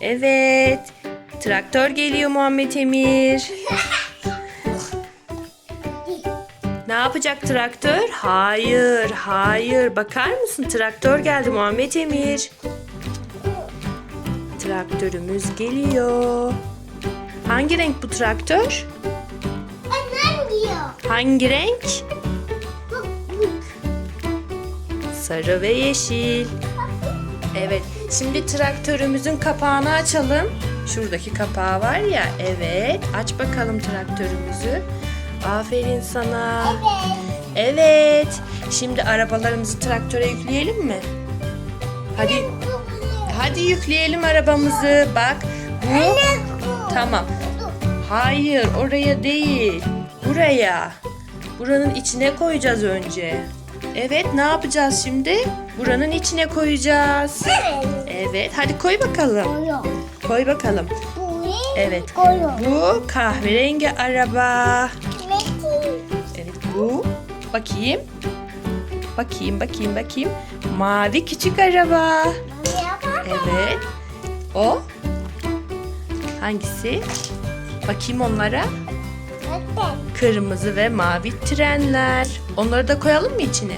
Evet. Traktör geliyor Muhammed Emir. Ne yapacak traktör? Hayır, hayır. Bakar mısın? Traktör geldi Muhammed Emir. Traktörümüz geliyor. Hangi renk bu traktör? Hangi renk? Sarı ve yeşil. Evet. Şimdi traktörümüzün kapağını açalım. Şuradaki kapağı var ya. Evet. Aç bakalım traktörümüzü. Aferin sana. Evet. Evet. Şimdi arabalarımızı traktöre yükleyelim mi? Hadi hadi yükleyelim arabamızı. Bak bu tamam. Hayır oraya değil. Buraya. Buranın içine koyacağız önce. Evet ne yapacağız şimdi? Buranın içine koyacağız. Evet hadi koy bakalım. Koyuyor. Koy bakalım. Evet. Koyuyor. Bu kahverengi araba. Evet bu. Bakayım. Bakayım bakayım bakayım. Mavi küçük araba. Evet. O. Hangisi? Bakayım onlara. Kırmızı ve mavi trenler. Onları da koyalım mı içine?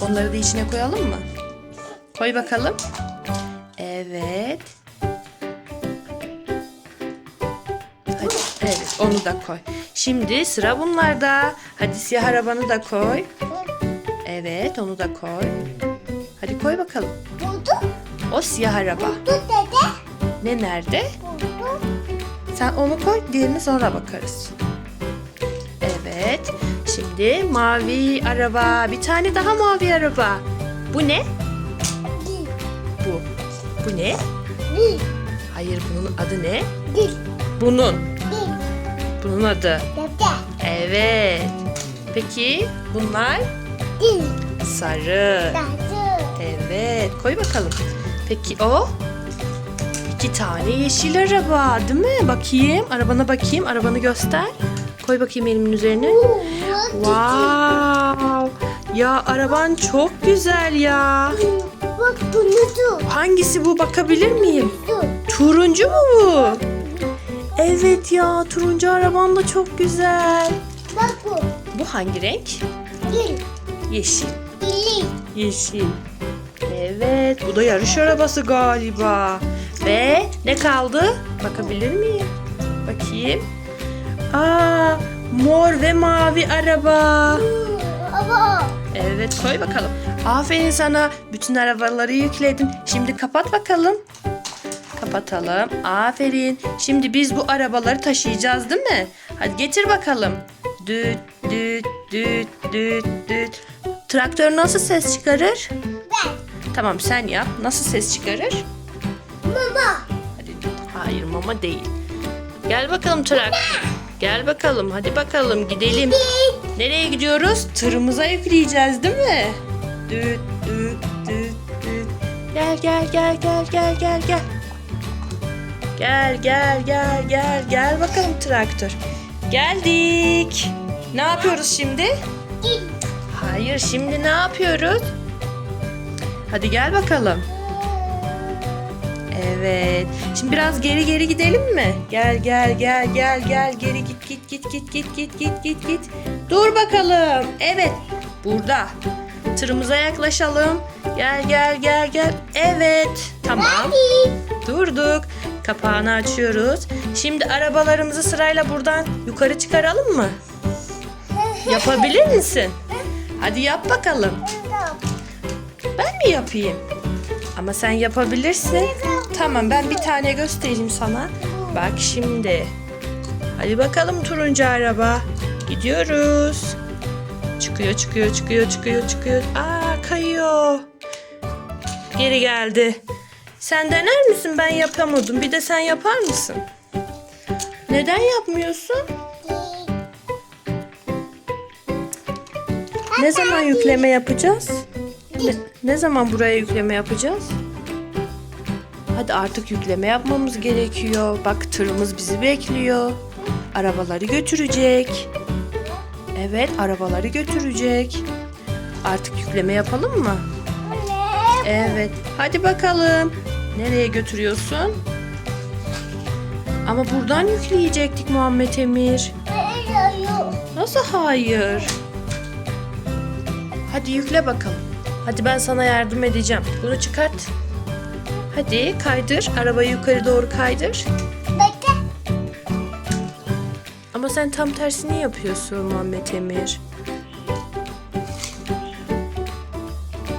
Onları da içine koyalım mı? Koy bakalım. Evet. Hadi, evet onu da koy. Şimdi sıra bunlarda. Hadi siyah arabanı da koy. Evet onu da koy. Hadi koy bakalım. Buldu. O siyah araba. Buldu dede. Ne nerede? Sen onu koy, diğerini sonra bakarız. Evet. Şimdi mavi araba. Bir tane daha mavi araba. Bu ne? Dil. Bu. Bu ne? Dil. Hayır bunun adı ne? Dil. Bunun. Dil. Bunun adı. Dede. Evet. Peki bunlar Dil. sarı. Dacı. Evet. Koy bakalım. Peki o? İki tane yeşil araba değil mi? Bakayım. Arabana bakayım. Arabanı göster. Koy bakayım elimin üzerine. Wow. Ya araban çok güzel ya. Bak dur. Hangisi bu bakabilir miyim? Turuncu mu bu? Evet ya turuncu araban da çok güzel. Bak bu. Bu hangi renk? Yeşil. Dili. Yeşil. Evet bu da yarış arabası galiba. Ve ne kaldı? Bakabilir miyim? Bakayım. Aa mor ve mavi araba. Baba. Evet koy bakalım. Aferin sana. Bütün arabaları yükledin. Şimdi kapat bakalım. Kapatalım. Aferin. Şimdi biz bu arabaları taşıyacağız değil mi? Hadi getir bakalım. Düt düt düt düt düt. Traktör nasıl ses çıkarır? Ben. Tamam sen yap. Nasıl ses çıkarır? Baba. Hadi. Hayır mama değil. Gel bakalım traktör. Gel bakalım. Hadi bakalım gidelim. Nereye gidiyoruz? Tırımıza yükleyeceğiz değil mi? Düt düt düt düt. Gel gel gel gel gel gel gel. Gel gel gel gel gel bakalım traktör. Geldik. Ne yapıyoruz şimdi? Hayır şimdi ne yapıyoruz? Hadi gel bakalım. Evet. Şimdi biraz geri geri gidelim mi? Gel gel gel gel gel geri git git git git git git git git git. Dur bakalım. Evet. Burada. Tırımıza yaklaşalım. Gel gel gel gel. Evet. Tamam. Durduk. Kapağını açıyoruz. Şimdi arabalarımızı sırayla buradan yukarı çıkaralım mı? Yapabilir misin? Hadi yap bakalım. Ben mi yapayım? Ama sen yapabilirsin. Tamam ben bir tane göstereyim sana. Bak şimdi. Hadi bakalım turuncu araba. Gidiyoruz. Çıkıyor çıkıyor çıkıyor çıkıyor çıkıyor. Aa kayıyor. Geri geldi. Sen dener misin? Ben yapamadım. Bir de sen yapar mısın? Neden yapmıyorsun? Ne zaman yükleme yapacağız? Ne, ne zaman buraya yükleme yapacağız? Hadi artık yükleme yapmamız gerekiyor. Bak tırımız bizi bekliyor. Arabaları götürecek. Evet, arabaları götürecek. Artık yükleme yapalım mı? Evet. Hadi bakalım. Nereye götürüyorsun? Ama buradan yükleyecektik Muhammed Emir. Nasıl hayır? Hadi yükle bakalım. Hadi ben sana yardım edeceğim. Bunu çıkart. Hadi kaydır. Arabayı yukarı doğru kaydır. Bekle. Ama sen tam tersini yapıyorsun Muhammed Emir.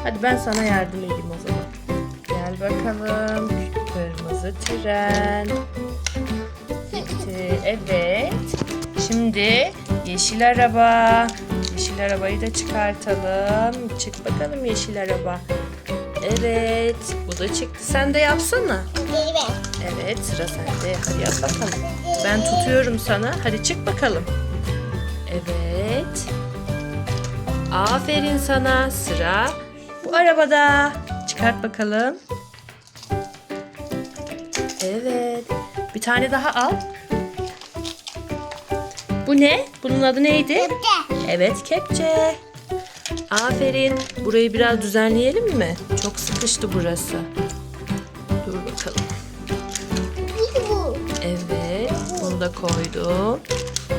Hadi ben sana yardım edeyim o zaman. Gel bakalım. Kırmızı tren. Gitti. Evet. Şimdi yeşil araba. Yeşil arabayı da çıkartalım. Çık bakalım yeşil araba. Evet. Bu da çıktı. Sen de yapsana. Evet. Evet sıra sende. Hadi yap bakalım. Ben tutuyorum sana. Hadi çık bakalım. Evet. Aferin sana. Sıra bu arabada. Çıkart bakalım. Evet. Bir tane daha al. Bu ne? Bunun adı neydi? Bekle. Evet kepçe. Aferin. Burayı biraz düzenleyelim mi? Çok sıkıştı burası. Dur bakalım. Evet, bunu da koydum.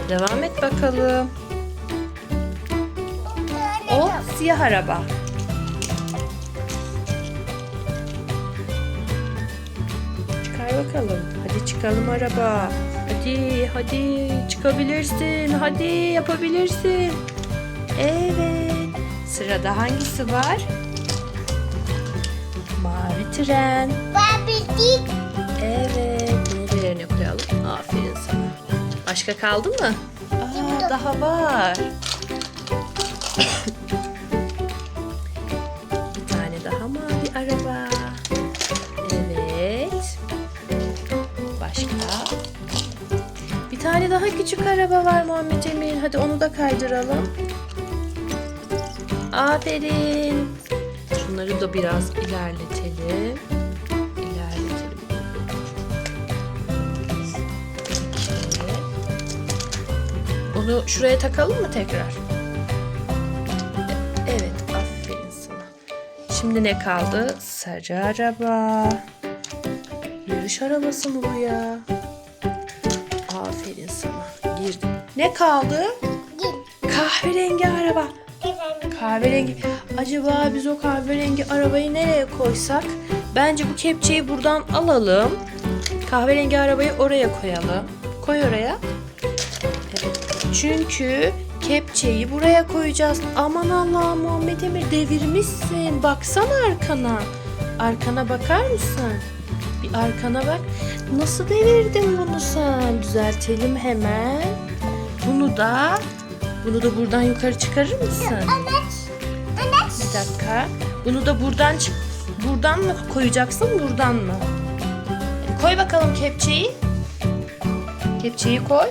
Devam et bakalım. O siyah araba. Çıkar bakalım. Hadi çıkalım araba. Hadi, hadi çıkabilirsin. Hadi yapabilirsin. Evet. Sırada hangisi var? Mavi tren. Bitti. Evet. Nerelerine koyalım? Aferin sana. Başka kaldı mı? Aa, daha var. Bir tane daha mavi araba. Evet. Başka? Bir tane daha küçük araba var Muhammed Emin. Hadi onu da kaydıralım. Aferin. Şunları da biraz ilerletelim. İlerletelim. Onu şuraya takalım mı tekrar? Evet, aferin sana. Şimdi ne kaldı? Sarı araba. Yarış arabası mı bu ya? Aferin sana. Girdim. Ne kaldı? Kahverengi araba. Kahverengi. Acaba biz o kahverengi arabayı nereye koysak? Bence bu kepçeyi buradan alalım. Kahverengi arabayı oraya koyalım. Koy oraya. Evet. Çünkü kepçeyi buraya koyacağız. Aman Allah'ım Muhammed Emir devirmişsin. Baksana arkana. Arkana bakar mısın? Bir arkana bak. Nasıl devirdin bunu sen? Düzeltelim hemen. Bunu da bunu da buradan yukarı çıkarır mısın? Anaç. Anaç. Bir dakika. Bunu da buradan çık. Buradan mı koyacaksın, buradan mı? Koy bakalım kepçeyi. Kepçeyi koy.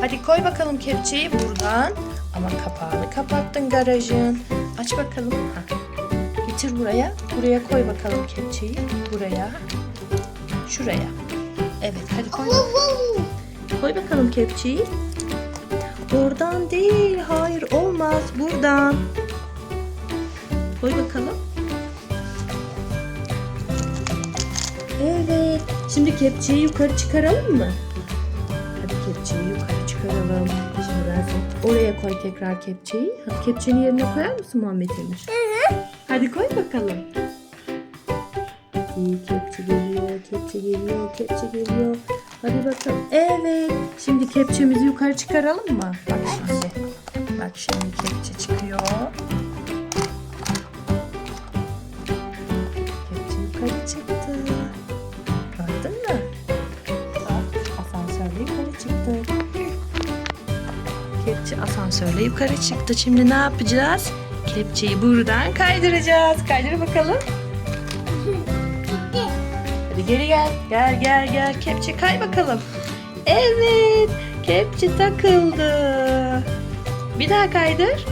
Hadi koy bakalım kepçeyi buradan. Ama kapağını kapattın garajın. Aç bakalım. Ha. Getir buraya. Buraya koy bakalım kepçeyi. Buraya. Şuraya. Evet hadi koy. Koy bakalım kepçeyi. Oradan değil. Hayır olmaz. Buradan. Koy bakalım. Evet. Şimdi kepçeyi yukarı çıkaralım mı? Hadi kepçeyi yukarı çıkaralım. Şimdi ben oraya koy tekrar kepçeyi. Hadi kepçenin yerine koyar mısın Muhammed Emir? Hadi koy bakalım. Hadi kepçe geliyor, kepçe geliyor, kepçe geliyor. Hadi bakalım. Evet. Şimdi kepçemizi yukarı çıkaralım mı? Bak şimdi. Bak şimdi kepçe çıkıyor. Kepçe yukarı çıktı. Gördün mü? Bak asansörle yukarı çıktı. Kepçe asansörle yukarı çıktı. Şimdi ne yapacağız? Kepçeyi buradan kaydıracağız. Kaydır bakalım. Geri gel. Gel gel gel. Kepçe kay bakalım. Evet. Kepçe takıldı. Bir daha kaydır.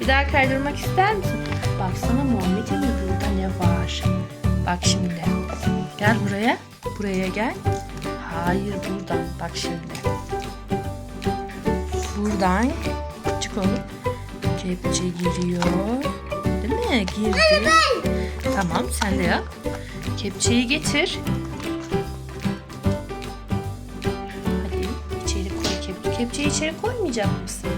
Bir daha kaydırmak ister misin? Baksana Muhammed Emir burada ne var? Bak şimdi. Gel buraya. Buraya gel. Hayır buradan. Bak şimdi. Buradan çık onu. Kepçe giriyor. Değil mi? mi? Girdi. Tamam sen de yap. Kepçeyi getir. Hadi içeri koy kepçeyi. Kepçeyi içeri koymayacak mısın?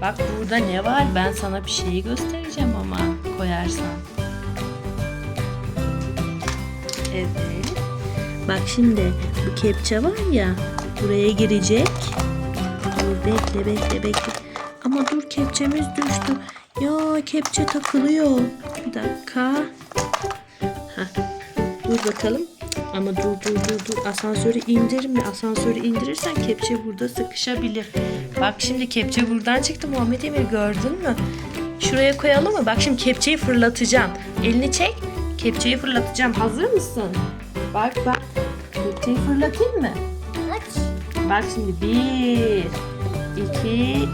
Bak burada ne var? Ben sana bir şeyi göstereceğim ama koyarsan. Evet. Bak şimdi bu kepçe var ya buraya girecek. Dur bekle bekle bekle. Ama dur kepçemiz düştü. Ya kepçe takılıyor. Bir dakika. Dur bakalım. Ama dur dur dur dur. Asansörü indirme. Asansörü indirirsen kepçe burada sıkışabilir. Bak şimdi kepçe buradan çıktı Muhammed Emir gördün mü? Şuraya koyalım mı? Bak şimdi kepçeyi fırlatacağım. Elini çek. Kepçeyi fırlatacağım. Hazır mısın? Bak bak. Kepçeyi fırlatayım mı? Aç. Bak şimdi bir, iki,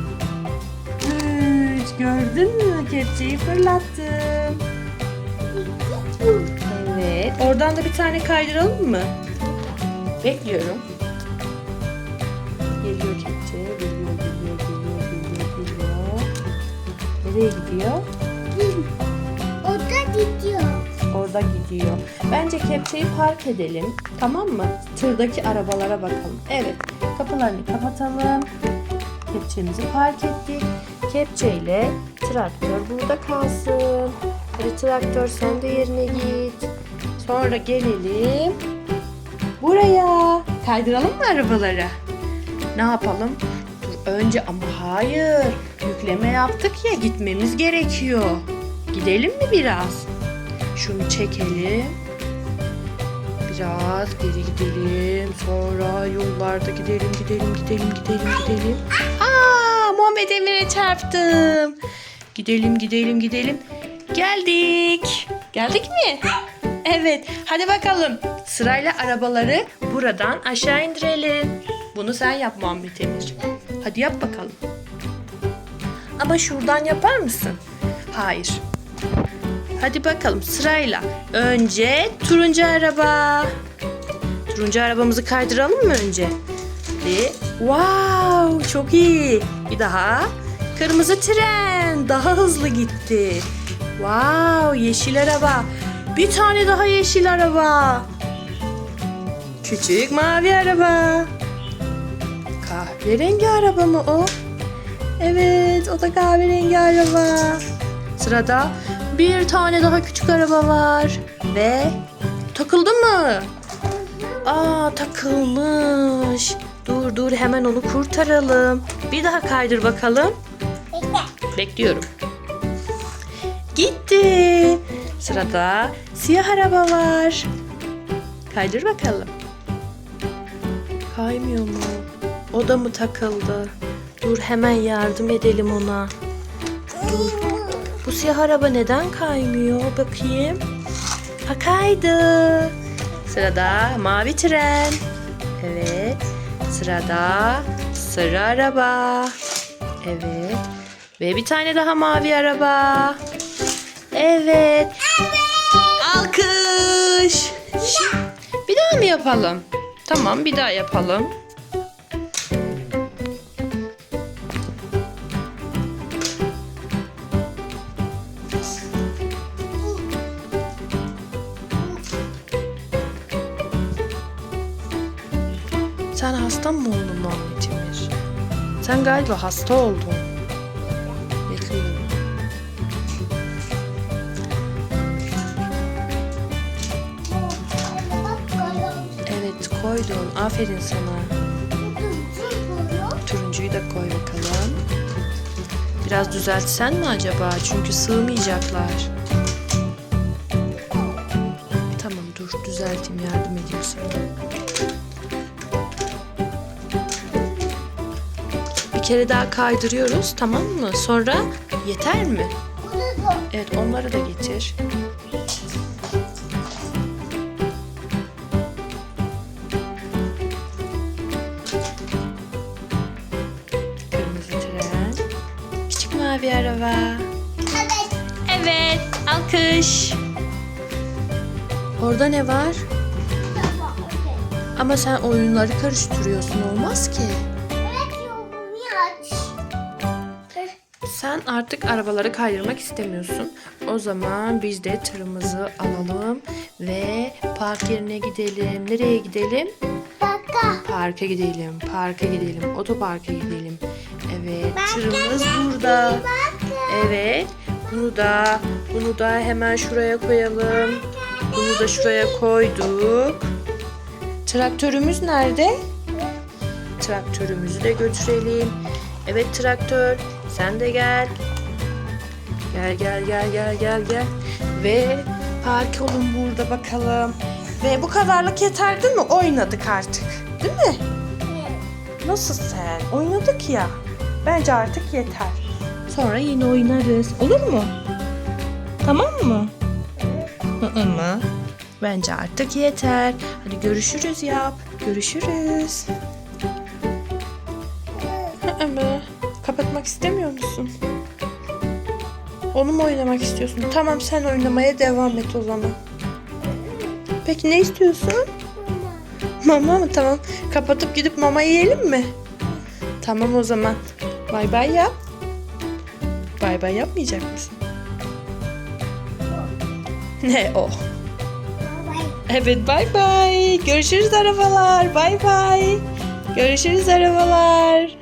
üç. Gördün mü? Kepçeyi fırlattım. Evet. Oradan da bir tane kaydıralım mı? Bekliyorum. Geliyor kepçe. Geliyor, geliyor, geliyor, geliyor, geliyor. Nereye gidiyor? O da gidiyor. Orada gidiyor. Bence kepçeyi park edelim. Tamam mı? Tırdaki arabalara bakalım. Evet. Kapılarını kapatalım. Kepçemizi park ettik. Kepçeyle traktör burada kalsın. Hadi traktör sen de yerine git. Sonra gelelim. Buraya. Kaydıralım mı arabaları? Ne yapalım? Dur önce ama hayır. Yükleme yaptık ya gitmemiz gerekiyor. Gidelim mi biraz? Şunu çekelim. Biraz geri gidelim. Sonra yollarda gidelim, gidelim, gidelim, gidelim, gidelim. Aa, Muhammed Emir'e çarptım. Gidelim, gidelim, gidelim. Geldik. Geldik mi? Evet. Hadi bakalım. Sırayla arabaları buradan aşağı indirelim. Bunu sen yap Muhammed Emir. Hadi yap bakalım. Ama şuradan yapar mısın? Hayır. Hadi bakalım sırayla. Önce turuncu araba. Turuncu arabamızı kaydıralım mı önce? Ve wow çok iyi. Bir daha. Kırmızı tren daha hızlı gitti. Wow yeşil araba. Bir tane daha yeşil araba. Küçük mavi araba. Kahverengi araba mı o? Evet o da kahverengi araba. Sırada bir tane daha küçük araba var. Ve takıldı mı? Aa takılmış. Dur dur hemen onu kurtaralım. Bir daha kaydır bakalım. Bekle. Bekliyorum. Gitti. Sırada siyah araba var. Kaydır bakalım. Kaymıyor mu? O da mı takıldı? Dur hemen yardım edelim ona. Dur. Bu siyah araba neden kaymıyor? Bakayım. Ha kaydı. Sırada mavi tren. Evet. Sırada sarı araba. Evet. Ve bir tane daha mavi araba. Evet. Daha mı yapalım? Tamam bir daha yapalım. Sen hasta mı oldun Muhammed Emir? Sen galiba hasta oldun. Koydun. Aferin sana. Turuncuyu da koy bakalım. Biraz düzeltsen mi acaba? Çünkü sığmayacaklar. Tamam dur düzelteyim yardım edeyim. Bir kere daha kaydırıyoruz tamam mı? Sonra yeter mi? Evet onları da getir. Araba. Evet. Evet, alkış. Orada ne var? Tamam. Ama sen oyunları karıştırıyorsun olmaz ki. Evet yolunu aç. Sen artık arabaları kaydırmak istemiyorsun. O zaman biz de tırımızı alalım ve park yerine gidelim. Nereye gidelim? Baka. Parka gidelim. Parka gidelim. Otoparka gidelim. Evet, Parka tırımız burada. Baka. Evet. Bunu da bunu da hemen şuraya koyalım. Bunu da şuraya koyduk. Traktörümüz nerede? Traktörümüzü de götürelim. Evet traktör, sen de gel. Gel gel gel gel gel gel. Ve park olun burada bakalım. Ve bu kadarlık yeter değil mi? Oynadık artık. Değil mi? Nasıl sen? Oynadık ya. Bence artık yeter. Sonra yine oynarız. Olur mu? Tamam mı? Hı mı? Bence artık yeter. Hadi görüşürüz yap. Görüşürüz. Hı mı? Kapatmak istemiyor musun? Onu mu oynamak istiyorsun? Tamam sen oynamaya devam et o zaman. Peki ne istiyorsun? Mama mı? Tamam. Kapatıp gidip mama yiyelim mi? Tamam o zaman. Bay bay yap. Bay bay yapmayacak mısın? Ne o? Evet bay bay. Görüşürüz arabalar. Bay bay. Görüşürüz arabalar.